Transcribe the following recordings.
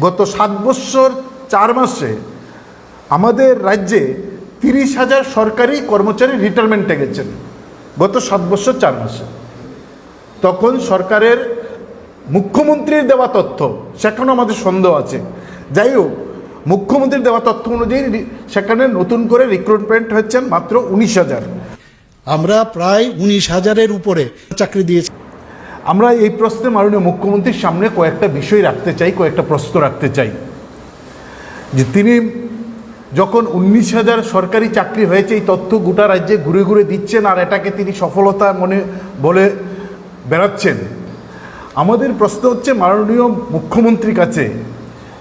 গত সাত বৎসর চার মাসে আমাদের রাজ্যে তিরিশ হাজার সরকারি কর্মচারী রিটায়ারমেন্টে গেছেন। গত সাত বছর, চার মাসে। তখন সরকারের মুখ্যমন্ত্রীর দেওয়া তথ্য, সেখানেও আমাদের সন্দেহ আছে। যাই হোক, মুখ্যমন্ত্রীর দেওয়া তথ্য অনুযায়ী সেখানে নতুন করে রিক্রুটমেন্ট হচ্ছেন মাত্র উনিশ হাজার। আমরা প্রায় উনিশ হাজারের উপরে চাকরি দিয়েছি। আমরা এই প্রশ্নে মাননীয় মুখ্যমন্ত্রীর সামনে কয়েকটা বিষয় রাখতে চাই, কয়েকটা প্রশ্ন রাখতে চাই। যে তিনি যখন উনিশ হাজার সরকারি চাকরি হয়েছে, এই তথ্য গোটা রাজ্যে ঘুরে ঘুরে দিচ্ছেন আর এটাকে তিনি সফলতা মনে, বলে বেড়াচ্ছেন। আমাদের প্রশ্ন হচ্ছে মাননীয় মুখ্যমন্ত্রীর কাছে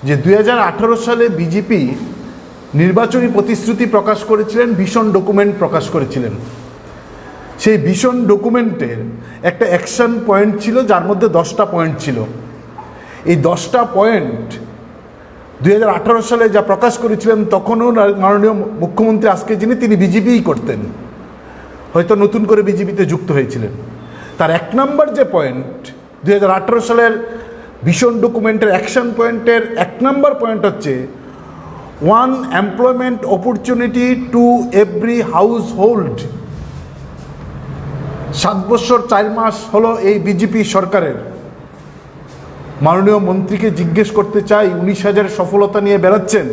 যে দু হাজার আঠারো সালে বিজেপি নির্বাচনী প্রতিশ্রুতি প্রকাশ করেছিলেন, ভীষণ ডকুমেন্ট প্রকাশ করেছিলেন। সেই ভীষণ ডকুমেন্টের একটা অ্যাকশন পয়েন্ট ছিল, যার মধ্যে দশটা পয়েন্ট ছিল। এই দশটা পয়েন্ট দু হাজার আঠারো সালে যা প্রকাশ করেছিলেন, তখনও মাননীয় মুখ্যমন্ত্রী আজকে যিনি, তিনি বিজেপিই করতেন। হয়তো নতুন করে বিজেপিতে যুক্ত হয়েছিলেন। তার এক নম্বর যে পয়েন্ট দু হাজার আঠারো সালের ভীষণ ডকুমেন্টের অ্যাকশন পয়েন্টের এক নম্বর পয়েন্ট হচ্ছে one employment opportunity to every household সাত বছর চার মাস হলো এই বিজেপি সরকারের। মাননীয় মন্ত্রীকে জিজ্ঞেস করতে চাই, উনিশ হাজার সফলতা নিয়ে বেড়াচ্ছেন।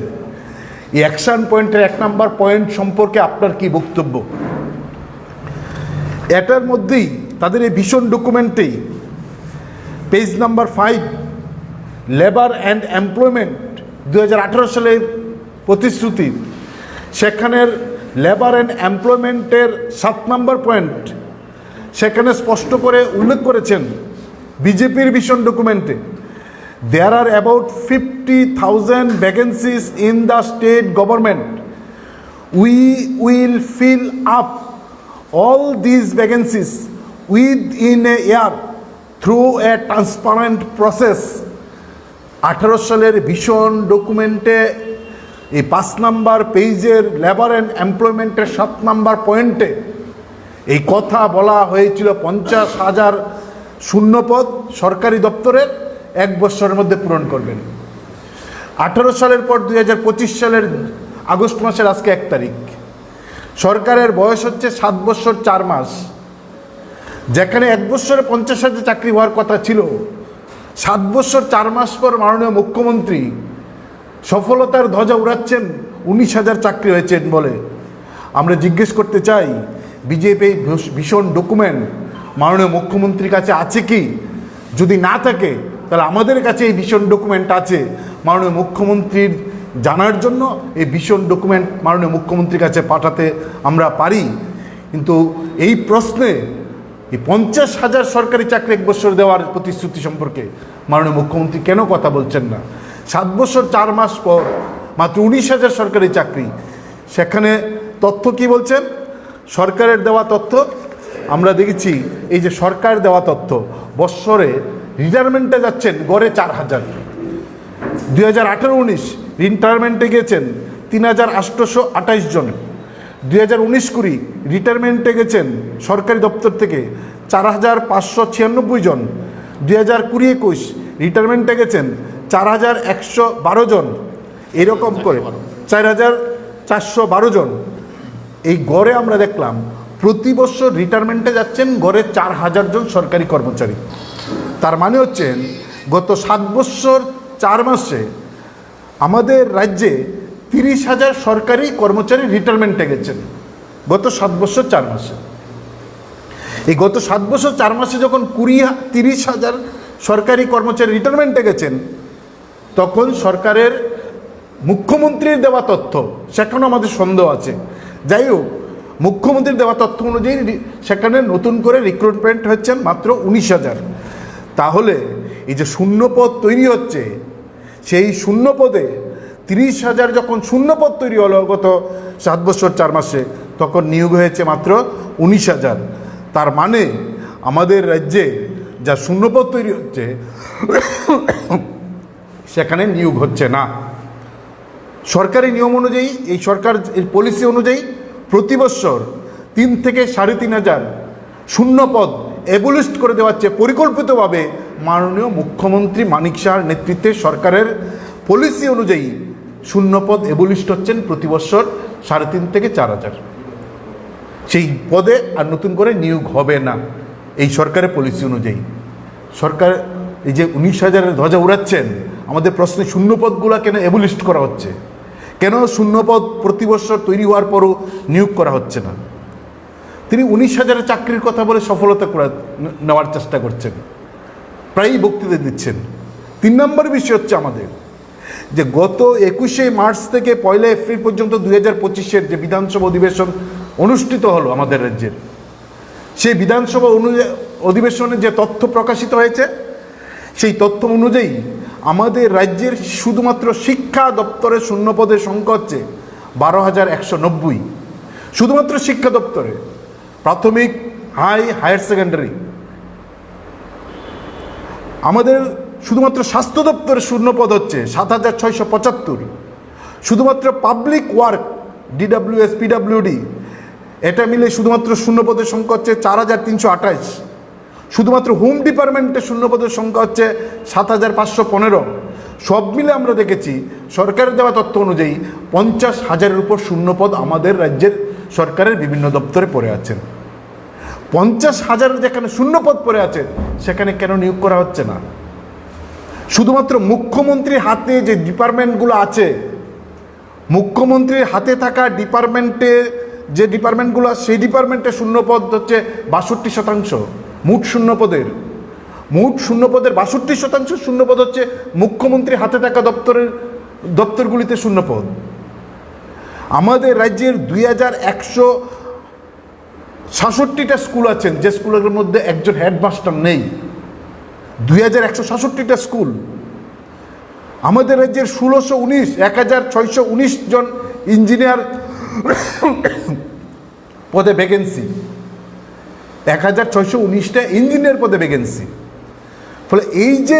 এই অ্যাকশন পয়েন্টের এক নাম্বার পয়েন্ট সম্পর্কে আপনার কি বক্তব্য? এটার মধ্যেই, তাদের এই ভীষণ ডকুমেন্টেই page number five labour and employment দু হাজার আঠারো সালের প্রতিশ্রুতি। সেখানের লেবার অ্যান্ড এমপ্লয়মেন্টের সাত নম্বর পয়েন্ট সেখানে স্পষ্ট করে উল্লেখ করেছেন বিজেপির ভীষণ ডকুমেন্টে। There are about fifty thousand vacancies in the state government we will fill up all this vacancies within a year through a transparent process আঠারো সালের ভীষণ ডকুমেন্টে এই পাঁচ নাম্বার পেজের লেবার অ্যান্ড এমপ্লয়মেন্টের সাত নাম্বার পয়েন্টে এই কথা বলা হয়েছিল পঞ্চাশ হাজার শূন্যপদ সরকারি দপ্তরের এক বছরের মধ্যে পূরণ করবেন। আঠারো সালের পর দুই হাজার পঁচিশ সালের আগস্ট মাসের আজকে এক তারিখ। সরকারের বয়স হচ্ছে সাত বছর চার মাস। যেখানে এক বছরে পঞ্চাশ হাজার চাকরি হওয়ার কথা ছিল, সাত বছর চার মাস পর মাননীয় মুখ্যমন্ত্রী সফলতার ধ্বজা উড়াচ্ছেন, উনিশ হাজার চাকরি হয়েছেন বলে। আমরা জিজ্ঞেস করতে চাই বিজেপি ভীষণ ডকুমেন্ট মাননীয় মুখ্যমন্ত্রীর কাছে আছে কি? যদি না থাকে, তাহলে আমাদের কাছে এই ভীষণ ডকুমেন্ট আছে। মাননীয় মুখ্যমন্ত্রীর জানার জন্য এই ভীষণ ডকুমেন্ট মাননীয় মুখ্যমন্ত্রীর কাছে পাঠাতে আমরা পারি। কিন্তু এই প্রশ্নে এই পঞ্চাশ হাজার সরকারি চাকরি এক বছর দেওয়ার প্রতিশ্রুতি সম্পর্কে মাননীয় মুখ্যমন্ত্রী কেন কথা বলছেন না? সাত বছর, চার মাস পর মাত্র উনিশ হাজার সরকারি চাকরি। সেখানে তথ্য কি বলছেন? সরকারের দেওয়া তথ্য, আমরা দেখেছি এই যে সরকার দেওয়া তথ্য, বৎসরে রিটায়ারমেন্টে যাচ্ছেন গড়ে চার হাজার। দুই হাজার আঠেরো উনিশ রিটায়ারমেন্টে গেছেন তিন হাজার আটশোশো আঠাইশ জন। দুই হাজার উনিশ কুড়ি রিটায়ারমেন্টে গেছেন সরকারি দপ্তর থেকে চার হাজার পাঁচশো ছিয়ানব্বই জন। দুই হাজার কুড়ি একুশ রিটায়ারমেন্টে গেছেন চার হাজার একশো বারো জন। এরকম করে চার হাজার চারশো বারো জন। এই গড়ে আমরা দেখলাম প্রতি বছর রিটায়ারমেন্টে যাচ্ছেন গড়ে চার হাজার জন সরকারি কর্মচারী। তার মানে হচ্ছেন গত সাত বছর চার মাসে আমাদের রাজ্যে তিরিশ হাজার সরকারি কর্মচারী রিটায়ারমেন্টে গেছেন গত সাত বছর চার মাসে। এই গত সাত বছর চার মাসে যখন কুড়ি তিরিশ হাজার সরকারি কর্মচারী রিটায়ারমেন্টে গেছেন, তখন সরকারের মুখ্যমন্ত্রীর দেওয়া তথ্য, সেখানেও আমাদের সন্দেহ আছে। যাই হোক মুখ্যমন্ত্রীর দেওয়া তথ্য অনুযায়ী সেখানে নতুন করে রিক্রুটমেন্ট হচ্ছেন মাত্র উনিশ হাজার। তাহলে এই যে শূন্যপদ তৈরি হচ্ছে, সেই শূন্যপদে তিরিশ হাজার যখন শূন্যপদ তৈরি হলো গত সাত বছর চার মাসে, তখন নিয়োগ হয়েছে মাত্র উনিশ হাজার। তার মানে আমাদের রাজ্যে যা শূন্যপদ তৈরি হচ্ছে, সেখানে নিয়োগ হচ্ছে না। সরকারি নিয়ম অনুযায়ী, এই সরকার এই পলিসি অনুযায়ী প্রতি বছর তিন থেকে সাড়ে তিন হাজার শূন্য পদ এবলিস্ট করে দেওয়া হচ্ছে পরিকল্পিতভাবে মাননীয় মুখ্যমন্ত্রী মানিক শাহর নেতৃত্বে সরকারের পলিসি অনুযায়ী শূন্যপদ এবলিস্ট হচ্ছেন প্রতি বছর সাড়ে তিন থেকে চার হাজার। সেই পদে আর নতুন করে নিয়োগ হবে না, এই সরকারের পলিসি অনুযায়ী। সরকার এই যে উনিশ হাজারের ধ্বজা উড়াচ্ছেন, আমাদের প্রশ্নে শূন্যপদগুলো কেন এবলিস্ট করা হচ্ছে? কেন শূন্যপদ প্রতি বছর তৈরি হওয়ার পরও নিয়োগ করা হচ্ছে না। তিনি উনিশ হাজারের চাকরির কথা বলে সফলতা করা নেওয়ার চেষ্টা করছেন। প্রায়ই বক্তৃতা দিচ্ছেন। তিন নম্বর বিষয় হচ্ছে আমাদের, যে গত একুশে মার্চ থেকে পয়লা এপ্রিল পর্যন্ত দুই হাজার পঁচিশের যে বিধানসভা অধিবেশন অনুষ্ঠিত হলো আমাদের রাজ্যের, সেই বিধানসভা অনুযায়ী অধিবেশনে যে তথ্য প্রকাশিত হয়েছে, সেই তথ্য অনুযায়ী আমাদের রাজ্যের শুধুমাত্র শিক্ষা দপ্তরের শূন্যপদের সংখ্যা হচ্ছে বারো হাজার একশো নব্বই। শুধুমাত্র শিক্ষা দপ্তরে। প্রাথমিক, হাই, হায়ার সেকেন্ডারি। আমাদের শুধুমাত্র স্বাস্থ্য দপ্তরের শূন্যপদ হচ্ছে সাত হাজার ছয়শো পঁচাত্তর। শুধুমাত্র পাবলিক ওয়ার্ক, ডিডাব্লিউএস, পিডাব্লিউডি, এটা মিলে শুধুমাত্র শূন্যপদের সংখ্যা হচ্ছে চার হাজার তিনশো আঠাশ। শুধুমাত্র হোম ডিপার্টমেন্টের শূন্যপদের সংখ্যা হচ্ছে সাত হাজার পাঁচশো পনেরো। সব মিলে আমরা দেখেছি সরকারের দেওয়া তথ্য অনুযায়ী পঞ্চাশ হাজারের উপর শূন্যপদ আমাদের রাজ্যের সরকারের বিভিন্ন দপ্তরে পড়ে আছেন পঞ্চাশ হাজারের যেখানে শূন্যপদ পড়ে আছে, সেখানে কেন নিয়োগ করা হচ্ছে না? শুধুমাত্র মুখ্যমন্ত্রীর হাতে যে ডিপার্টমেন্টগুলো আছে, মুখ্যমন্ত্রীর হাতে থাকা ডিপার্টমেন্টে যে ডিপার্টমেন্টগুলো সেই ডিপার্টমেন্টে শূন্যপদ হচ্ছে বাষট্টি শতাংশ। মোট শূন্যপদের মোট শূন্যপদের বাষট্টি শতাংশ শূন্যপদ হচ্ছে মুখ্যমন্ত্রীর হাতে থাকা দপ্তরের, দপ্তরগুলিতে শূন্যপদ আমাদের রাজ্যের দুই হাজার একশো সাতষট্টিটা স্কুল আছেন, যে স্কুলের মধ্যে একজন হেডমাস্টার নেই। দুই হাজার একশো সাতষট্টিটা স্কুল। আমাদের রাজ্যের ষোলোশো উনিশ, এক হাজার ছয়শো উনিশ জন ইঞ্জিনিয়ার পদে ভ্যাকেন্সি এক হাজার ছয়শো উনিশটা ইঞ্জিনিয়ার পদে ভ্যাকেন্সি ফলে এই যে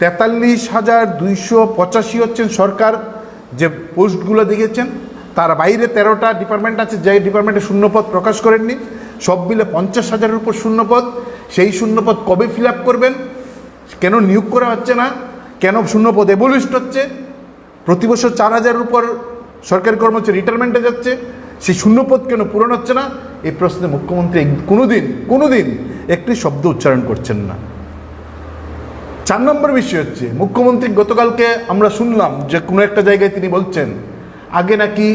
তেতাল্লিশ হাজার দুইশো পঁচাশি হচ্ছেন সরকার, যে পোস্টগুলো দিয়েছেন তার বাইরে তেরোটা ডিপার্টমেন্ট আছে যে ডিপার্টমেন্টে শূন্যপদ প্রকাশ করেননি। সব মিলে পঞ্চাশ হাজারের উপর শূন্যপদ। সেই শূন্যপদ কবে ফিল করবেন? কেন নিয়োগ করা হচ্ছে না? কেন শূন্যপদ এবলিস্ট হচ্ছে? প্রতি বছর চার হাজারের উপর সরকারি কর্মচারী রিটায়ারমেন্টে যাচ্ছে। সেই শূন্যপদ কেন পূরণ হচ্ছে না? এই প্রশ্নে মুখ্যমন্ত্রী কোনোদিন কোনোদিন একটি শব্দ উচ্চারণ করছেন না। চার নম্বর বিষয় হচ্ছে, মুখ্যমন্ত্রী গতকালকে আমরা শুনলাম যে কোনো একটা জায়গায় তিনি বলছেন, আগে নাকি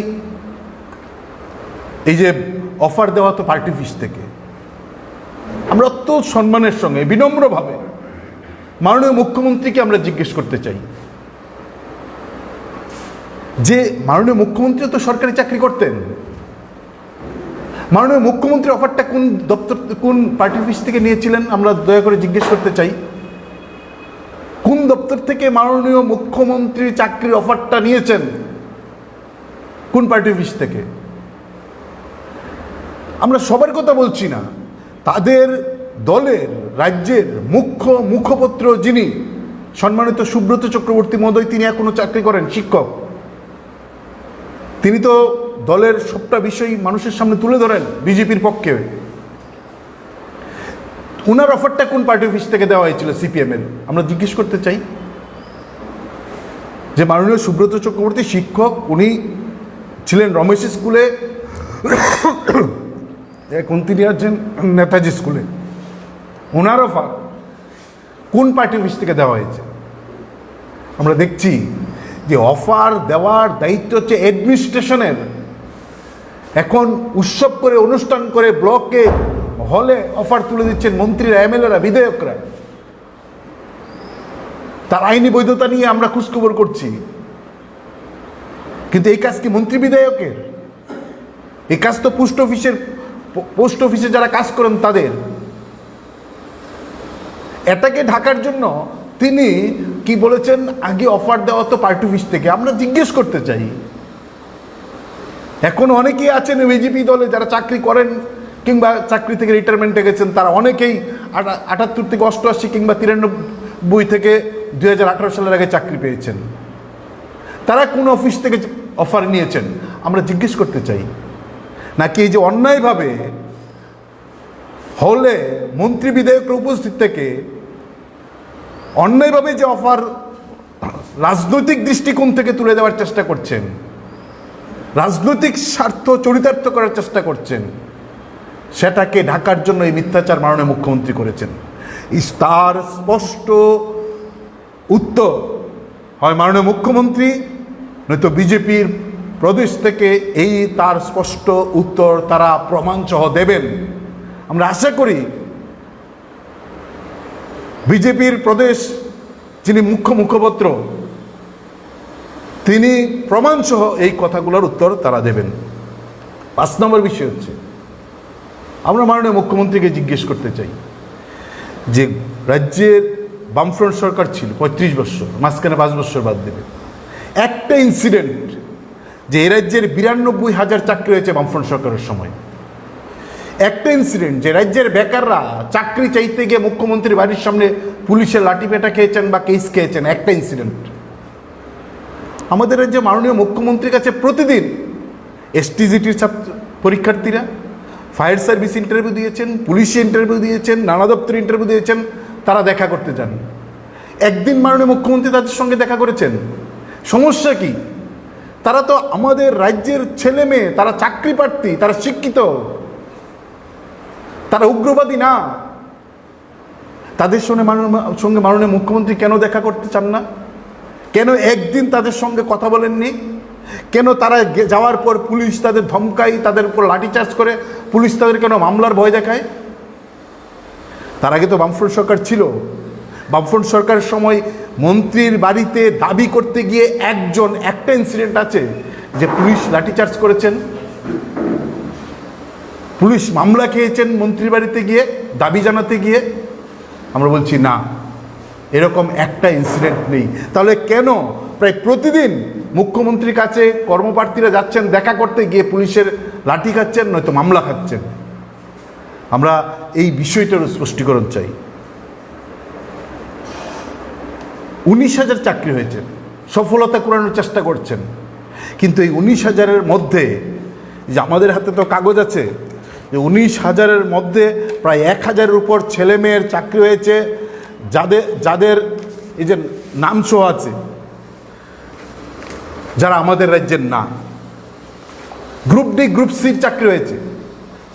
এই যে অফার দেওয়া তো পার্টি ফিস থেকে। আমরা অত্যন্ত সম্মানের সঙ্গে, বিনম্রভাবে মাননীয় মুখ্যমন্ত্রীকে আমরা জিজ্ঞেস করতে চাই। যে মাননীয় মুখ্যমন্ত্রী তো সরকারি চাকরি করতেন মাননীয় মুখ্যমন্ত্রী অফারটা কোন দপ্তর, কোন পার্টি অফিস থেকে নিয়েছিলেন আমরা দয়া করে জিজ্ঞেস করতে চাই। কোন দপ্তর থেকে মাননীয় মুখ্যমন্ত্রী চাকরির অফারটা নিয়েছেন? কোন পার্টি অফিস থেকে? আমরা সবার কথা বলছি না। তাদের দলের, রাজ্যের মুখ্য মুখপত্র যিনি, সম্মানিত সুব্রত চক্রবর্তী মহোদয়, তিনি এখনও চাকরি করেন, শিক্ষক। তিনি তো দলের সবটা বিষয় মানুষের সামনে তুলে ধরেন বিজেপির পক্ষে। ওনার অফারটা কোন পার্টি অফিস থেকে দেওয়া হয়েছিল? সিপিএম এর। আমরা জিজ্ঞেস করতে চাই যে মাননীয় সুব্রত চক্রবর্তী শিক্ষক, উনি ছিলেন রমেশ স্কুলে এখন তিনি আছেন নেতাজি স্কুলে। ওনার অফার কোন পার্টি অফিস থেকে দেওয়া হয়েছে? আমরা দেখছি যে অফার দেওয়ার দায়িত্ব হচ্ছে অ্যাডমিনিস্ট্রেশনের এখন উৎসব করে, অনুষ্ঠান করে, ব্লকে, হলে অফার তুলে দিচ্ছেন মন্ত্রীরা, এমএলএরা, বিধায়করা। তার আইনি বৈধতা নিয়ে আমরা খোঁজখবর করছি। কিন্তু এই কাজ কি মন্ত্রী বিধায়কের? এই কাজ তো পোস্ট অফিসের, পোস্ট অফিসে যারা কাজ করেন তাদের। এটাকে ঢাকার জন্য তিনি কি বলেছেন, আগে অফার দেওয়া তো পার্টি অফিস থেকে। আমরা জিজ্ঞেস করতে চাই। এখন অনেকেই আছেন বিজেপি দলে যারা চাকরি করেন কিংবা চাকরি থেকে রিটায়ারমেন্টে গেছেন, তারা অনেকেই আটা- আটাত্তর থেকে অষ্টআশি কিংবা তিরানব্বই থেকে দুই হাজার আঠারো সালের আগে চাকরি পেয়েছেন। তারা কোন অফিস থেকে অফার নিয়েছেন? আমরা জিজ্ঞেস করতে চাই। নাকি এই যে অন্যায়ভাবে হলে মন্ত্রী বিধায়কের উপস্থিত থেকে অন্যায়ভাবে যে অফার রাজনৈতিক দৃষ্টিকোণ থেকে তুলে দেওয়ার চেষ্টা করছেন রাজনৈতিক স্বার্থ চরিতার্থ করার চেষ্টা করছেন। সেটাকে ঢাকার জন্য এই মিথ্যাচার মাননীয় মুখ্যমন্ত্রী করেছেন। তার স্পষ্ট উত্তর হয় মাননীয় মুখ্যমন্ত্রী, নয়তো বিজেপির প্রদেশ থেকে এই তার স্পষ্ট উত্তর তারা প্রমাণসহ দেবেন। আমরা আশা করি বিজেপির প্রদেশ, যিনি মুখ্য মুখপত্র তিনি প্রমাণসহ এই কথাগুলোর উত্তর তারা দেবেন। পাঁচ নম্বর বিষয় হচ্ছে, আমরা মাননীয় মুখ্যমন্ত্রীকে জিজ্ঞেস করতে চাই যে রাজ্যের বামফ্রন্ট সরকার ছিল পঁয়ত্রিশ বছর, মাঝখানে পাঁচ বছর বাদ দেবে। একটা ইনসিডেন্ট যে এই রাজ্যের বিরানব্বই হাজার চাকরি হয়েছে বামফ্রন্ট সরকারের সময়। একটা ইনসিডেন্ট যে রাজ্যের বেকাররা চাকরি চাইতে গিয়ে মুখ্যমন্ত্রী বাড়ির সামনে পুলিশের লাঠিপেটা খেয়েছেন বা কেস খেয়েছেন, একটা ইনসিডেন্ট আমাদের রাজ্যে মাননীয় মুখ্যমন্ত্রীর কাছে প্রতিদিন এসটিজিটির ছাত্র পরীক্ষার্থীরা, ফায়ার সার্ভিস ইন্টারভিউ দিয়েছেন, পুলিশে ইন্টারভিউ দিয়েছেন, নানা দপ্তরে ইন্টারভিউ দিয়েছেন, তারা দেখা করতে যান। একদিন মাননীয় মুখ্যমন্ত্রী তাদের সঙ্গে দেখা করেছেন। সমস্যা কি? তারা তো আমাদের রাজ্যের ছেলে মেয়ে, তারা চাকরি প্রার্থী, তারা শিক্ষিত। তারা উগ্রবাদী না। তাদের সঙ্গে মাননীয় সঙ্গে মাননীয় মুখ্যমন্ত্রী কেন দেখা করতে চান না? কেন একদিন তাদের সঙ্গে কথা বলেননি? কেন তারা যাওয়ার পর পুলিশ তাদের ধমকাই তাদের উপর লাঠিচার্জ করে পুলিশ তাদের কেন মামলার ভয় দেখায়? তার আগে তো বামফ্রন্ট সরকার ছিল। বামফ্রন্ট সরকারের সময় মন্ত্রীর বাড়িতে দাবি করতে গিয়ে একজন, একটা ইনসিডেন্ট আছে যে পুলিশ লাঠিচার্জ করেছেন। পুলিশ মামলা খেয়েছেন মন্ত্রীর বাড়িতে গিয়ে, দাবি জানাতে গিয়ে। আমরা বলছি, না। এরকম একটা ইনসিডেন্ট নেই। তাহলে কেন? প্রায় প্রতিদিন মুখ্যমন্ত্রীর কাছে কর্মপ্রার্থীরা যাচ্ছেন, দেখা করতে গিয়ে পুলিশের লাঠি খাচ্ছেন, নয়তো মামলা খাচ্ছেন। আমরা এই বিষয়টারও স্পষ্টীকরণ চাই। উনিশ হাজার চাকরি হয়েছে সফলতা করানোর চেষ্টা করছেন। কিন্তু এই উনিশ হাজারের মধ্যে যে আমাদের হাতে তো কাগজ আছে, যে উনিশ হাজারের মধ্যে প্রায় এক হাজারের উপর ছেলে মেয়ের চাকরি হয়েছে যাদের যাদের এই যে নাম সহ আছে, যারা আমাদের রাজ্যের না। গ্রুপ ডি, গ্রুপ সির চাকরি হয়েছে।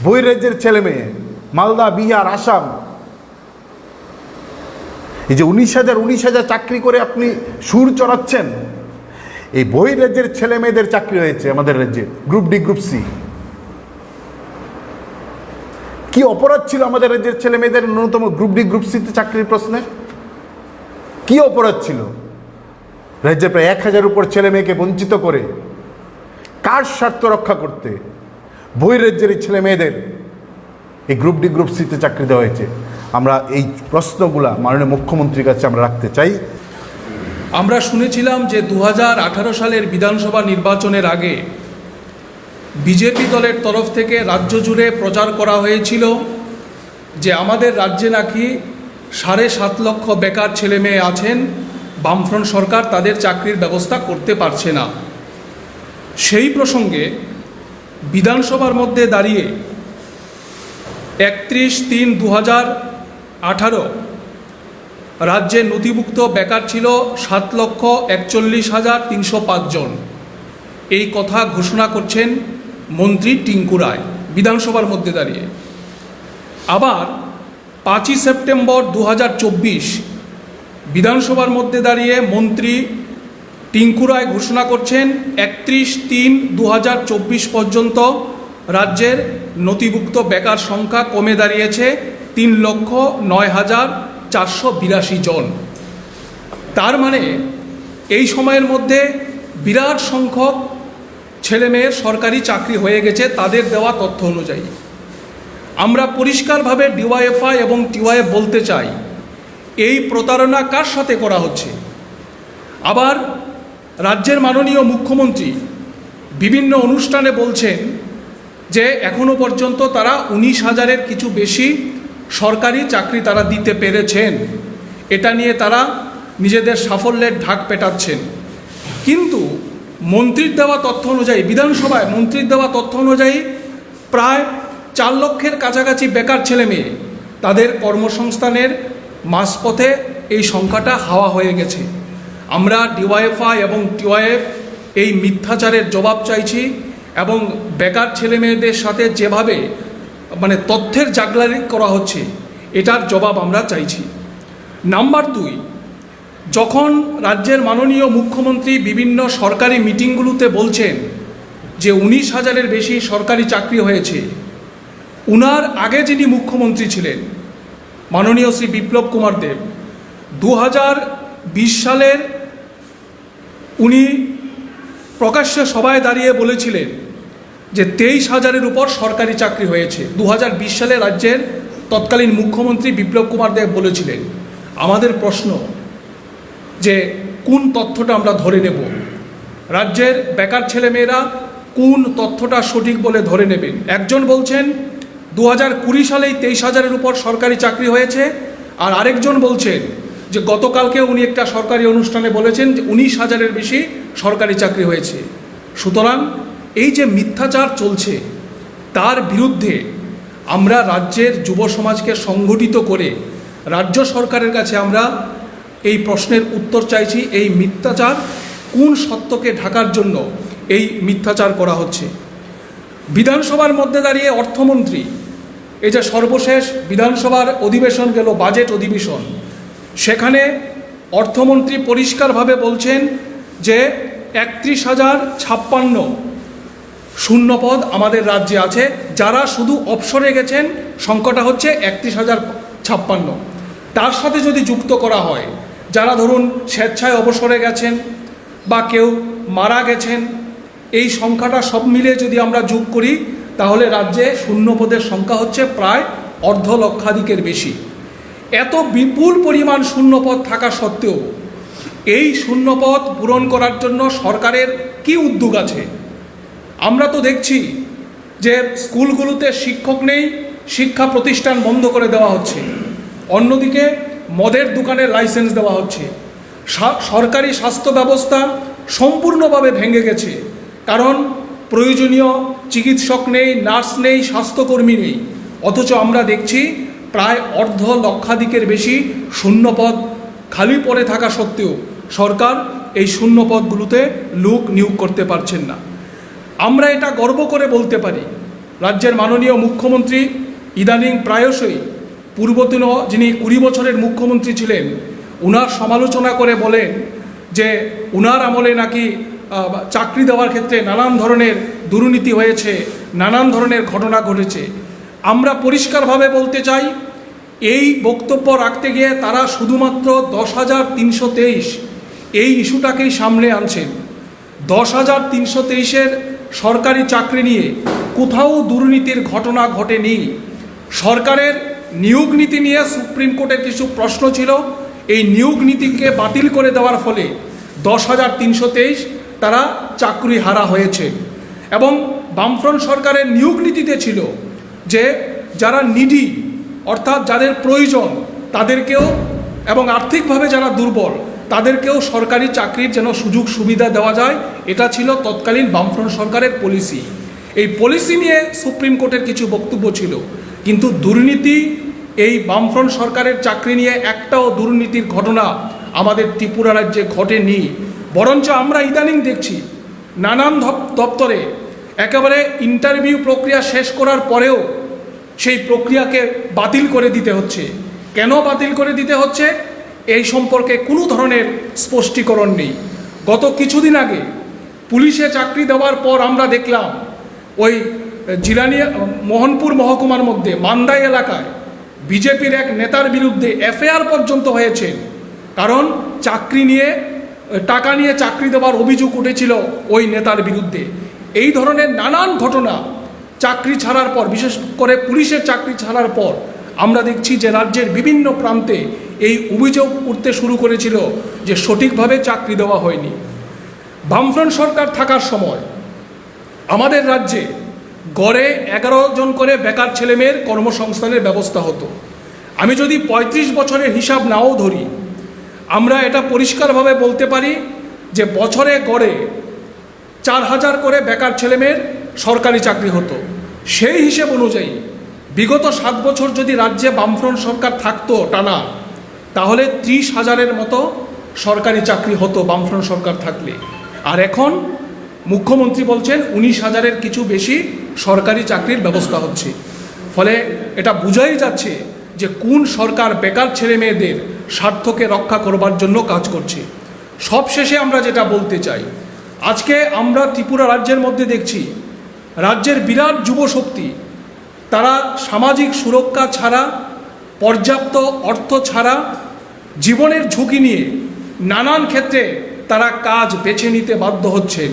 বহিরাজ্যের ছেলে মেয়ে, মালদা, বিহার, আসাম। এই যে উনিশ হাজার উনিশ হাজার চাকরি করে আপনি সুর চড়াচ্ছেন, এই বহিরাজ্যের ছেলে মেয়েদের চাকরি হয়েছে আমাদের রাজ্যে, গ্রুপ ডি, গ্রুপ সি। কি অপরাধ ছিল আমাদের রাজ্যের ছেলে মেয়েদের ন্যূনতম গ্রুপ ডি গ্রুপ সিতে চাকরির প্রশ্নে? কি অপরাধ ছিল? রাজ্যে প্রায় এক হাজার উপর ছেলে মেয়েকে বঞ্চিত করে কার স্বার্থ রক্ষা করতে বহিরাজ্যের এই ছেলে মেয়েদের এই গ্রুপ ডি গ্রুপ সিতে চাকরি দেওয়া হয়েছে? আমরা এই প্রশ্নগুলা মাননীয় মুখ্যমন্ত্রীর কাছে আমরা রাখতে চাই। আমরা শুনেছিলাম যে দু হাজার আঠারো সালের বিধানসভা নির্বাচনের আগে বিজেপি দলের তরফ থেকে রাজ্য জুড়ে প্রচার করা হয়েছিল যে আমাদের রাজ্যে নাকি সাড়ে সাত লক্ষ বেকার ছেলে মেয়ে আছেন, বামফ্রন্ট সরকার তাদের চাকরির ব্যবস্থা করতে পারছে না। সেই প্রসঙ্গে বিধানসভার মধ্যে দাঁড়িয়ে একত্রিশ তিন দু হাজার আঠারো রাজ্যে নথিভুক্ত বেকার ছিল সাত লক্ষ একচল্লিশ হাজার তিনশো পাঁচজন এই কথা ঘোষণা করছেন মন্ত্রী টিঙ্কু রায় বিধানসভার মধ্যে দাঁড়িয়ে। আবার পাঁচই সেপ্টেম্বর দু হাজার চব্বিশ বিধানসভার মধ্যে দাঁড়িয়ে মন্ত্রী টিঙ্কু রায় ঘোষণা করছেন একত্রিশ তিন দু পর্যন্ত রাজ্যের নথিভুক্ত বেকার সংখ্যা কমে দাঁড়িয়েছে তিন লক্ষ নয় হাজার চারশো বিরাশি জন। তার মানে এই সময়ের মধ্যে বিরাট সংখ্যক ছেলেমেয়ের সরকারি চাকরি হয়ে গেছে, তাদের দেওয়া তথ্য অনুযায়ী। আমরা পরিষ্কারভাবে ডিওয়াইএফআই এবং টিওয়াইএফ বলতে চাই, এই প্রতারণা কার সাথে করা হচ্ছে? আবার রাজ্যের মাননীয় মুখ্যমন্ত্রী বিভিন্ন অনুষ্ঠানে বলছেন যে এখনও পর্যন্ত তারা উনিশ হাজারের কিছু বেশি সরকারি চাকরি তারা দিতে পেরেছেন। এটা নিয়ে তারা নিজেদের সাফল্যের ঢাক পেটাচ্ছেন। কিন্তু মন্ত্রীর দেওয়া তথ্য অনুযায়ী, বিধানসভায় মন্ত্রীর দেওয়া তথ্য অনুযায়ী প্রায় চার লক্ষের কাছাকাছি বেকার ছেলে মেয়ে তাদের কর্মসংস্থানের মাঝপথে এই সংখ্যাটা হাওয়া হয়ে গেছে। আমরা ডিওয়াইএফআই এবং টিওয়াইএফ এই মিথ্যাচারের জবাব চাইছি এবং বেকার ছেলে মেয়েদের সাথে যেভাবে মানে তথ্যের জাগলারি করা হচ্ছে, এটার জবাব আমরা চাইছি। নাম্বার দুই যখন রাজ্যের মাননীয় মুখ্যমন্ত্রী বিভিন্ন সরকারি মিটিংগুলোতে বলছেন যে উনিশ হাজারের বেশি সরকারি চাকরি হয়েছে, উনার আগে যিনি মুখ্যমন্ত্রী ছিলেন, মাননীয় শ্রী বিপ্লব কুমার দেব দু হাজার বিশ সালের উনি প্রকাশ্যে সবাই দাঁড়িয়ে বলেছিলেন যে তেইশ হাজারের উপর সরকারি চাকরি হয়েছে। দু হাজার বিশ সালে রাজ্যের তৎকালীন মুখ্যমন্ত্রী বিপ্লব কুমার দেব বলেছিলেন। আমাদের প্রশ্ন যে কোন তথ্যটা আমরা ধরে নেব। রাজ্যের বেকার ছেলেমেয়েরা কোন তথ্যটা সঠিক বলে ধরে নেবেন একজন বলছেন দু হাজার কুড়ি সালেই তেইশ হাজারের উপর সরকারি চাকরি হয়েছে। আর আরেকজন বলছেন যে গতকালকে উনি একটা সরকারি অনুষ্ঠানে বলেছেন যে উনিশ হাজারের বেশি সরকারি চাকরি হয়েছে। সুতরাং এই যে মিথ্যাচার চলছে, তার বিরুদ্ধে আমরা রাজ্যের যুব সমাজকে সংগঠিত করে রাজ্য সরকারের কাছে আমরা এই প্রশ্নের উত্তর চাইছি, এই মিথ্যাচার কোন সত্যকে ঢাকার জন্য এই মিথ্যাচার করা হচ্ছে? বিধানসভার মধ্যে দাঁড়িয়ে অর্থমন্ত্রী, এই যে সর্বশেষ বিধানসভার অধিবেশন গেল, বাজেট অধিবেশন, সেখানে অর্থমন্ত্রী পরিষ্কারভাবে বলছেন যে একত্রিশ হাজার ছাপ্পান্ন শূন্যপদ আমাদের রাজ্যে আছে, যারা শুধু অবসরে গেছেন, সংখ্যাটা হচ্ছে একত্রিশ হাজার ছাপ্পান্ন। তার সাথে যদি যুক্ত করা হয় যারা ধরুন স্বেচ্ছায় অবসরে গেছেন বা কেউ মারা গেছেন, এই সংখ্যাটা সব মিলিয়ে যদি আমরা যোগ করি, তাহলে রাজ্যে শূন্যপদের সংখ্যা হচ্ছে প্রায় অর্ধ লক্ষাধিকের বেশি। এত বিপুল পরিমাণ শূন্যপদ থাকা সত্ত্বেও এই শূন্যপদ পূরণ করার জন্য সরকারের কি উদ্যোগ আছে? আমরা তো দেখছি যে স্কুলগুলোতে শিক্ষক নেই, শিক্ষা প্রতিষ্ঠান বন্ধ করে দেওয়া হচ্ছে। অন্যদিকে মদের দোকানের লাইসেন্স দেওয়া হচ্ছে। সরকারি স্বাস্থ্য ব্যবস্থা সম্পূর্ণভাবে ভেঙে গেছে। কারণ প্রয়োজনীয় চিকিৎসক নেই, নার্স নেই, স্বাস্থ্যকর্মী নেই। অথচ আমরা দেখছি প্রায় অর্ধ লক্ষাধিকের বেশি শূন্যপদ খালি পড়ে থাকা সত্ত্বেও সরকার এই শূন্যপদগুলোতে লোক নিয়োগ করতে পারছেন না। আমরা এটা গর্ব করে বলতে পারি। রাজ্যের মাননীয় মুখ্যমন্ত্রী ইদানিং প্রায়শই পূর্বতন যিনি কুড়ি বছরের মুখ্যমন্ত্রী ছিলেন, উনার সমালোচনা করে বলেন যে উনার আমলে নাকি চাকরি দেওয়ার ক্ষেত্রে নানান ধরনের দুর্নীতি হয়েছে, নানান ধরনের ঘটনা ঘটেছে। আমরা পরিষ্কারভাবে বলতে চাই, এই বক্তব্য রাখতে গিয়ে তারা শুধুমাত্র দশ হাজার তিনশো তেইশ এই ইস্যুটাকেই সামনে আনছেন। দশ হাজার তিনশো তেইশের সরকারি চাকরি নিয়ে কোথাও দুর্নীতির ঘটনা ঘটেনি। সরকারের নিয়োগ নীতি নিয়ে সুপ্রিম কোর্টের কিছু প্রশ্ন ছিল। এই নিয়োগ নীতিকে বাতিল করে দেওয়ার ফলে দশ হাজার তিনশো তেইশ তারা চাকরি হারা হয়েছে। এবং বামফ্রন্ট সরকারের নিয়োগ নীতিতে ছিল যে যারা নিডি, অর্থাৎ যাদের প্রয়োজন তাদেরকেও এবং আর্থিকভাবে যারা দুর্বল তাদেরকেও সরকারি চাকরির যেন সুযোগ সুবিধা দেওয়া যায়, এটা ছিল তৎকালীন বামফ্রন্ট সরকারের পলিসি। এই পলিসি নিয়ে সুপ্রিম কোর্টের কিছু বক্তব্য ছিল। কিন্তু দুর্নীতি এই বামফ্রন্ট সরকারের চাকরি নিয়ে একটাও দুর্নীতির ঘটনা আমাদের ত্রিপুরা রাজ্যে ঘটেনি। বরঞ্চ আমরা ইদানিং দেখছি নানান দপ্তরে একেবারে ইন্টারভিউ প্রক্রিয়া শেষ করার পরেও সেই প্রক্রিয়াকে বাতিল করে দিতে হচ্ছে। কেন বাতিল করে দিতে হচ্ছে? এই সম্পর্কে কোনো ধরনের স্পষ্টীকরণ নেই। গত কিছুদিন আগে পুলিশে চাকরি দেওয়ার পর আমরা দেখলাম ওই জিরানি মোহনপুর মহকুমার মধ্যে মান্দাই এলাকায় বিজেপির এক নেতার বিরুদ্ধে এফআইআর পর্যন্ত হয়েছে। কারণ চাকরি নিয়ে টাকা নিয়ে চাকরি দেওয়ার অভিযোগ উঠেছিল ওই নেতার বিরুদ্ধে। এই ধরনের নানান ঘটনা চাকরি ছাড়ার পর, বিশেষ করে পুলিশের চাকরি ছাড়ার পর, আমরা দেখছি যে রাজ্যের বিভিন্ন প্রান্তে এই অভিযোগ উঠতে শুরু করেছিল যে সঠিকভাবে চাকরি দেওয়া হয়নি। বামফ্রন্ট সরকার থাকার সময় আমাদের রাজ্যে গড়ে এগারো জন করে বেকার ছেলেমেয়ের কর্মসংস্থানের ব্যবস্থা হতো। আমি যদি ৩৫ বছরের হিসাব নাও ধরি, আমরা এটা পরিষ্কারভাবে বলতে পারি যে বছরে গড়ে চার হাজার করে বেকার ছেলেমেয়ের সরকারি চাকরি হতো। সেই হিসেব অনুযায়ী বিগত সাত বছর যদি রাজ্যে বামফ্রন্ট সরকার থাকতো টানা, তাহলে ত্রিশ হাজারের মতো সরকারি চাকরি হতো বামফ্রন্ট সরকার থাকলে। আর এখন মুখ্যমন্ত্রী বলছেন উনিশ হাজারের কিছু বেশি সরকারি চাকরির ব্যবস্থা হচ্ছে। ফলে এটা বোঝাই যাচ্ছে যে কোন সরকার বেকার ছেলে মেয়েদের স্বার্থকে রক্ষা করবার জন্য কাজ করছে। সবশেষে আমরা যেটা বলতে চাই, আজকে আমরা ত্রিপুরা রাজ্যের মধ্যে দেখছি, রাজ্যের বিরাট যুব শক্তি, তারা সামাজিক সুরক্ষা ছাড়া, পর্যাপ্ত অর্থ ছাড়া, জীবনের ঝুঁকি নিয়ে নানান ক্ষেত্রে তারা কাজ বেছে নিতে বাধ্য হচ্ছেন।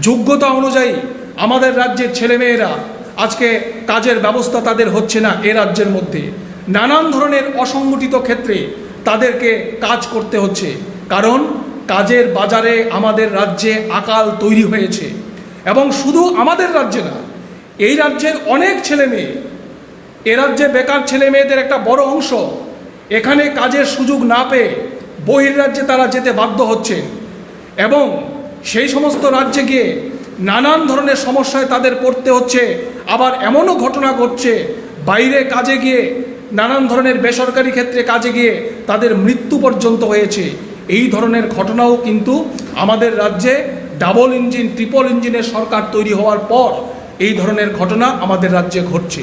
যোগ্যতা অনুযায়ী আমাদের রাজ্যের ছেলেমেয়েরা আজকে কাজের ব্যবস্থা তাদের হচ্ছে না এ রাজ্যের মধ্যে। নানান ধরনের অসংগঠিত ক্ষেত্রে তাদেরকে কাজ করতে হচ্ছে। কারণ কাজের বাজারে আমাদের রাজ্যে আকাল তৈরি হয়েছে। এবং শুধু আমাদের রাজ্যে না, এই রাজ্যের অনেক ছেলে মেয়ে এ রাজ্যে বেকার ছেলে মেয়েদের একটা বড় অংশ এখানে কাজের সুযোগ না পেয়ে বহির্রাজ্যে তারা যেতে বাধ্য হচ্ছেন। এবং সেই সমস্ত রাজ্যে গিয়ে নানান ধরনের সমস্যায় তাদের পড়তে হচ্ছে। আবার এমনও ঘটনা ঘটছে, বাইরে কাজে গিয়ে, নানান ধরনের বেসরকারি ক্ষেত্রে কাজে গিয়ে তাদের মৃত্যু পর্যন্ত হয়েছে। এই ধরনের ঘটনাও কিন্তু আমাদের রাজ্যে ডাবল ইঞ্জিন, ট্রিপল ইঞ্জিনের সরকার তৈরি হওয়ার পর এই ধরনের ঘটনা আমাদের রাজ্যে ঘটছে।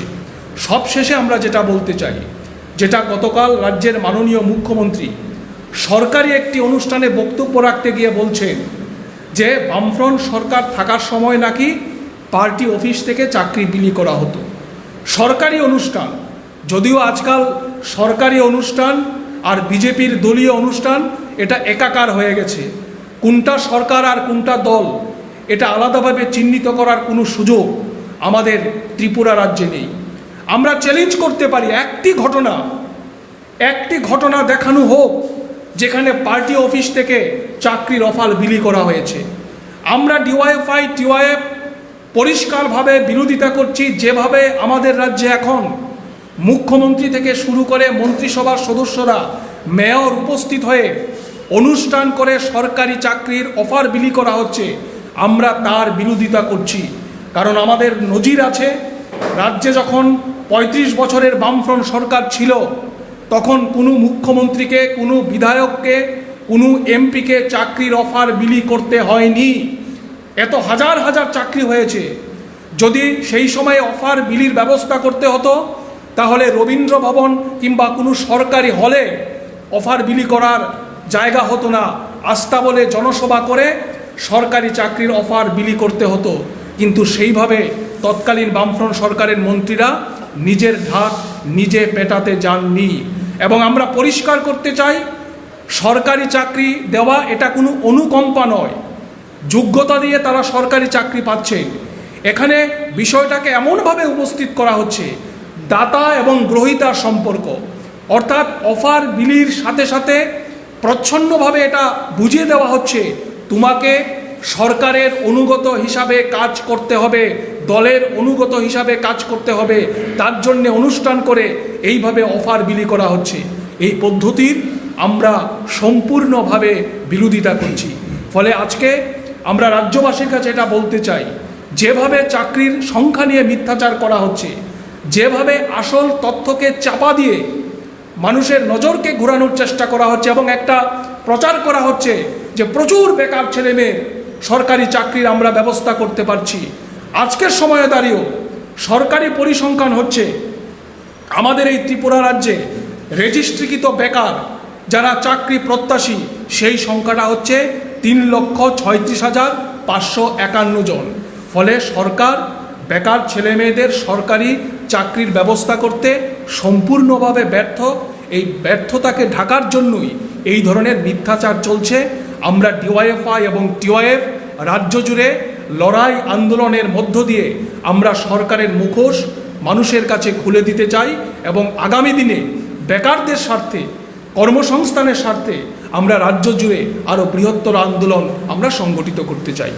সবশেষে আমরা যেটা বলতে চাই, যেটা গতকাল রাজ্যের মাননীয় মুখ্যমন্ত্রী সরকারি একটি অনুষ্ঠানে বক্তব্য রাখতে গিয়ে বলছেন যে বামফ্রন্ট সরকার থাকার সময় নাকি পার্টি অফিস থেকে চাকরি বিলি করা হতো। সরকারি অনুষ্ঠান, যদিও আজকাল সরকারি অনুষ্ঠান আর বিজেপির দলীয় অনুষ্ঠান, এটা একাকার হয়ে গেছে। কোনটা সরকার আর কোনটা দল, এটা আলাদাভাবে চিহ্নিত করার কোনো সুযোগ আমাদের ত্রিপুরা রাজ্যে নেই। আমরা চ্যালেঞ্জ করতে পারি, একটি ঘটনা একটি ঘটনা দেখানো হোক। যেখানে পার্টি অফিস থেকে চাকরির অফার বিলি করা হয়েছে। আমরা ডিওয়াইএফআই টিওয়াইএফ পরিষ্কারভাবে বিরোধিতা করছি, যেভাবে আমাদের রাজ্যে এখন মুখ্যমন্ত্রী থেকে শুরু করে মন্ত্রিসভার সদস্যরা, মেয়র উপস্থিত হয়ে অনুষ্ঠান করে সরকারি চাকরির অফার বিলি করা হচ্ছে, আমরা তার বিরোধিতা করছি। কারণ আমাদের নজির আছে, রাজ্যে যখন ৩৫ বছরের বামফ্রন্ট সরকার ছিল তখন কোনো মুখ্যমন্ত্রীকে, কোনো বিধায়ককে, কোনো এমপিকে চাকরির অফার বিলি করতে হয়নি। এত হাজার হাজার চাকরি হয়েছে। যদি সেই সময় অফার বিলির ব্যবস্থা করতে হতো, তাহলে রবীন্দ্র ভবন কিংবা কোনো সরকারি হলে অফার বিলি করার জায়গা হতো না। আস্থা বলে জনসভা করে সরকারি চাকরির অফার বিলি করতে হতো। কিন্তু সেইভাবে তৎকালীন বামফ্রন্ট সরকারের মন্ত্রীরা নিজের ঢাক নিজে পেটাতে যাননি। এবং আমরা পরিষ্কার করতে চাই, সরকারি চাকরি দেওয়া এটা কোনো অনুকম্পা নয়। যোগ্যতা দিয়ে তারা সরকারি চাকরি পাচ্ছে। এখানে বিষয়টাকে এমনভাবে উপস্থিত করা হচ্ছে, দাতা এবং গ্রহিতার সম্পর্ক। অর্থাৎ অফার বিলির সাথে সাথে প্রচ্ছন্নভাবে এটা বুঝিয়ে দেওয়া হচ্ছে, তোমাকে সরকারের অনুগত হিসাবে কাজ করতে হবে, দলের অনুগত হিসাবে কাজ করতে হবে, তার জন্য অনুষ্ঠান করে এইভাবে অফার বিলি করা হচ্ছে। এই পদ্ধতির আমরা সম্পূর্ণভাবে বিরোধিতা করছি। ফলে আজকে আমরা রাজ্যবাসীর কাছে এটা বলতে চাই, যেভাবে চাকরির সংখ্যা নিয়ে মিথ্যাচার করা হচ্ছে, যেভাবে আসল তথ্যকে চাপা দিয়ে মানুষের নজরকে ঘোরানোর চেষ্টা করা হচ্ছে এবং একটা প্রচার করা হচ্ছে যে প্রচুর বেকার ছেলে মেয়ে সরকারি চাকরির আমরা ব্যবস্থা করতে পারছি। আজকের সময়ে দাঁড়িয়েও সরকারি পরিসংখ্যান হচ্ছে, আমাদের এই ত্রিপুরা রাজ্যে রেজিস্ট্রিকৃত বেকার যারা চাকরি প্রত্যাশী, সেই সংখ্যাটা হচ্ছে তিন লক্ষ ছয়ত্রিশ হাজার পাঁচশো একান্ন জন। ফলে সরকার বেকার ছেলেমেয়েদের সরকারি চাকরির ব্যবস্থা করতে সম্পূর্ণভাবে ব্যর্থ। এই ব্যর্থতাকে ঢাকার জন্যই এই ধরনের মিথ্যাচার চলছে। আমরা ডিওয়াইএফআই এবং টিওয়াইএফ রাজ্য জুড়ে লড়াই আন্দোলনের মধ্য দিয়ে আমরা সরকারের মুখোশ মানুষের কাছে খুলে দিতে চাই এবং আগামী দিনে বেকারদের স্বার্থে, কর্মসংস্থানের স্বার্থে আমরা রাজ্য জুড়ে আরও বৃহত্তর আন্দোলন আমরা সংগঠিত করতে চাই।